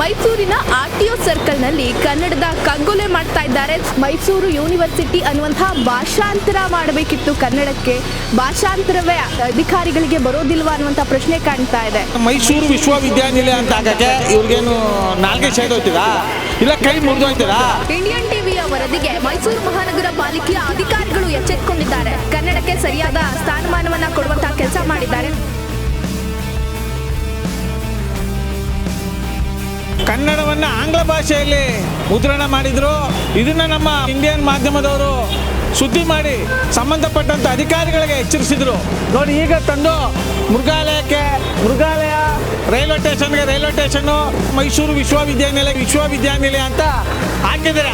ಮೈಸೂರಿನ R T O ಸರ್ಕಲ್ನಲ್ಲಿ ಕನ್ನಡದ ಕಗ್ಗೊಲೆ ಮಾಡ್ತಾ ಇದ್ದಾರೆ. ಮೈಸೂರು ಯೂನಿವರ್ಸಿಟಿ ಅನ್ನುವಂತಹ ಭಾಷಾಂತರ ಮಾಡಬೇಕಿತ್ತು ಕನ್ನಡಕ್ಕೆ. ಭಾಷಾಂತರವೇ ಅಧಿಕಾರಿಗಳಿಗೆ ಬರೋದಿಲ್ವಾ ಅನ್ನುವಂತ ಪ್ರಶ್ನೆ ಕಾಣ್ತಾ ಇದೆ. ಮೈಸೂರು ವಿಶ್ವವಿದ್ಯಾನಿಲಯ ಅಂತ ಆಗಕ್ಕೆ ಇವ್ರಿಗೇನು ನಾಲ್ಕೇ ಹೋಗ್ತೀರಾ ಇಲ್ಲ ಕೈ ಮುರಿದು ಹೋಗ್ತೀರಾ ಇಂಡಿಯನ್ ಟಿವಿಯ ವರದಿಗೆ ಮೈಸೂರು ಮಹಾನಗರ ಪಾಲಿಕೆಯ ಅಧಿಕಾರಿಗಳು ಎಚ್ಚೆತ್ಕೊಂಡಿದ್ದಾರೆ. ಕನ್ನಡಕ್ಕೆ ಸರಿಯಾದ ಸ್ಥಾನಮಾನವನ್ನ ಕೊಡುವಂತಹ ಕೆಲಸ ಮಾಡಿದ್ದಾರೆ. ಭಾಷೆಯಲ್ಲಿ ಮುದ್ರಣ ಮಾಡಿದ್ರು. ಇದನ್ನ ನಮ್ಮ ಇಂಡಿಯನ್ ಮಾಧ್ಯಮದವರು ಸುದ್ದಿ ಮಾಡಿ ಸಂಬಂಧಪಟ್ಟಂತ ಅಧಿಕಾರಿಗಳಿಗೆ ಎಚ್ಚರಿಸಿದ್ರು. ನೋಡಿ, ಈಗ ತಂದು ಮೃಗಾಲಯಕ್ಕೆ, ಮೃಗಾಲಯ ರೈಲ್ವೆ ಸ್ಟೇಷನ್ಗೆ, ರೈಲ್ವೆ ಸ್ಟೇಷನ್ ಮೈಸೂರು ವಿಶ್ವವಿದ್ಯಾನಿಲಯ ವಿಶ್ವವಿದ್ಯಾನಿಲಯ ಅಂತ ಹಾಕಿದ್ದಾರೆ.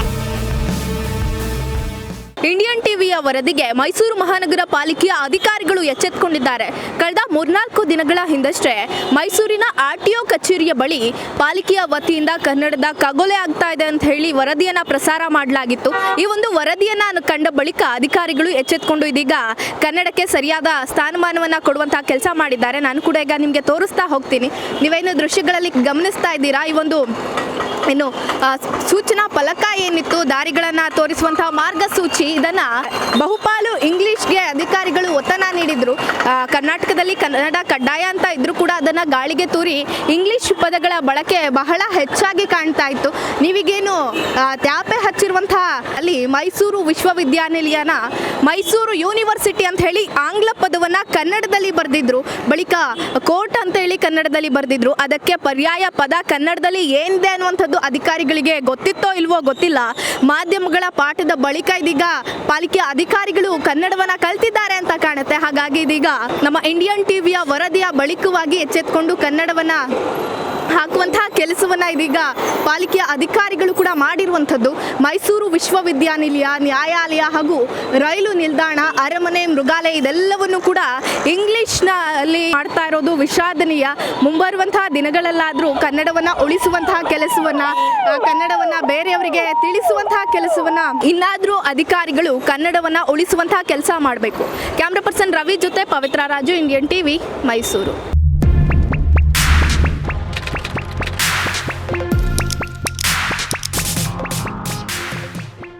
ಇಂಡಿಯನ್ ಟಿವಿಯ ವರದಿಗೆ ಮೈಸೂರು ಮಹಾನಗರ ಪಾಲಿಕೆಯ ಅಧಿಕಾರಿಗಳು ಎಚ್ಚೆತ್ತುಕೊಂಡಿದ್ದಾರೆ ಕಳೆದ ಮೂರ್ನಾಲ್ಕು ದಿನಗಳ ಹಿಂದಷ್ಟೇ ಮೈಸೂರಿನ ಆರ್ ಟಿ ಒ ಕಚೇರಿಯ ಬಳಿ ಪಾಲಿಕೆಯ ವತಿಯಿಂದ ಕನ್ನಡದ ಕಗೊಲೆ ಆಗ್ತಾ ಇದೆ ಅಂತ ಹೇಳಿ ವರದಿಯನ್ನ ಪ್ರಸಾರ ಮಾಡಲಾಗಿತ್ತು. ಈ ಒಂದು ವರದಿಯನ್ನ ಕಂಡ ಬಳಿಕ ಅಧಿಕಾರಿಗಳು ಎಚ್ಚೆತ್ತುಕೊಂಡು ಇದೀಗ ಕನ್ನಡಕ್ಕೆ ಸರಿಯಾದ ಸ್ಥಾನಮಾನವನ್ನ ಕೊಡುವಂತಹ ಕೆಲಸ ಮಾಡಿದ್ದಾರೆ. ನಾನು ಕೂಡ ಈಗ ನಿಮಗೆ ತೋರಿಸ್ತಾ ಹೋಗ್ತೀನಿ. ನೀವೇನು ದೃಶ್ಯಗಳಲ್ಲಿ ಗಮನಿಸ್ತಾ ಇದ್ದೀರಾ? ಈ ಒಂದು ಆ, ಸೂಚನಾ ಫಲಕ ಏನಿತ್ತು ದಾರಿಗಳನ್ನು ತೋರಿಸುವಂತಹ ಮಾರ್ಗಸೂಚಿ ಇದನ್ನ ಬಹುಪಾಲು ಇಂಗ್ಲಿಷ್ಗೆ ಅಧಿಕಾರಿಗಳು ಒತ್ತನ ನೀಡಿದ್ರು. ಕರ್ನಾಟಕದಲ್ಲಿ ಕನ್ನಡ ಕಡ್ಡಾಯ ಅಂತ ಇದ್ರೂ ಕೂಡ ಅದನ್ನ ಗಾಳಿಗೆ ತೂರಿ ಇಂಗ್ಲಿಷ್ ಪದಗಳ ಬಳಕೆ ಬಹಳ ಹೆಚ್ಚಾಗಿ ಕಾಣ್ತಾ ಇತ್ತು. ನೀವೀಗೇನು ತ್ಯಾಪೆ ಹಚ್ಚಿರುವಂತಹ ಅಲ್ಲಿ ಮೈಸೂರು ವಿಶ್ವವಿದ್ಯಾನಿಲಯನ ಮೈಸೂರು ಯೂನಿವರ್ಸಿಟಿ ಅಂತ ಹೇಳಿ ಆಂಗ್ಲ ಕನ್ನಡದಲ್ಲಿ ಬರೆದಿದ್ರು. ಬಳಿಕ ಕೋರ್ಟ್ ಅಂತ ಹೇಳಿ ಕನ್ನಡದಲ್ಲಿ ಬರೆದಿದ್ರು. ಅದಕ್ಕೆ ಪರ್ಯಾಯ ಪದ ಕನ್ನಡದಲ್ಲಿ ಏನಿದೆ ಅನ್ನುವಂಥದ್ದು ಅಧಿಕಾರಿಗಳಿಗೆ ಗೊತ್ತಿತ್ತೋ ಇಲ್ವೋ ಗೊತ್ತಿಲ್ಲ. ಮಾಧ್ಯಮಗಳ ಪಾಠದ ಬಳಿಕ ಇದೀಗ ಪಾಲಿಕೆ ಅಧಿಕಾರಿಗಳು ಕನ್ನಡವನ್ನ ಕಲ್ತಿದ್ದಾರೆ ಅಂತ ಕಾಣುತ್ತೆ. ಹಾಗಾಗಿ ಇದೀಗ ನಮ್ಮ ಇಂಡಿಯನ್ ಟಿವಿಯ ವರದಿಯ ಬಳಿಕವಾಗಿ ಎಚ್ಚೆತ್ಕೊಂಡು ಕನ್ನಡವನ್ನ ಹಾಕುವಂತಹ ಕೆಲಸವನ್ನ ಇದೀಗ ಪಾಲಿಕೆಯ ಅಧಿಕಾರಿಗಳು ಕೂಡ ಮಾಡಿರುವಂಥದ್ದು. ಮೈಸೂರು ವಿಶ್ವವಿದ್ಯಾನಿಲಯ, ನ್ಯಾಯಾಲಯ ಹಾಗೂ ರೈಲು ನಿಲ್ದಾಣ, ಅರಮನೆ, ಮೃಗಾಲಯ ಇದೆಲ್ಲವನ್ನು ಕೂಡ ಇಂಗ್ಲಿಷ್ನಲ್ಲಿ ಮಾಡ್ತಾ ಇರೋದು ವಿಷಾದನೀಯ. ಮುಂಬರುವಂತಹ ದಿನಗಳಲ್ಲಾದರೂ ಕನ್ನಡವನ್ನ ಉಳಿಸುವಂತಹ ಕೆಲಸವನ್ನ ಕನ್ನಡವನ್ನ ಬೇರೆಯವರಿಗೆ ತಿಳಿಸುವಂತಹ ಕೆಲಸವನ್ನ ಇನ್ನಾದರೂ ಅಧಿಕಾರಿಗಳು ಕನ್ನಡವನ್ನ ಉಳಿಸುವಂತಹ ಕೆಲಸ ಮಾಡಬೇಕು. ಕ್ಯಾಮ್ರಾ ಪರ್ಸನ್ ರವಿ ಜೊತೆ ಪವಿತ್ರ ರಾಜು, ಇಂಡಿಯನ್ ಟಿವಿ, ಮೈಸೂರು.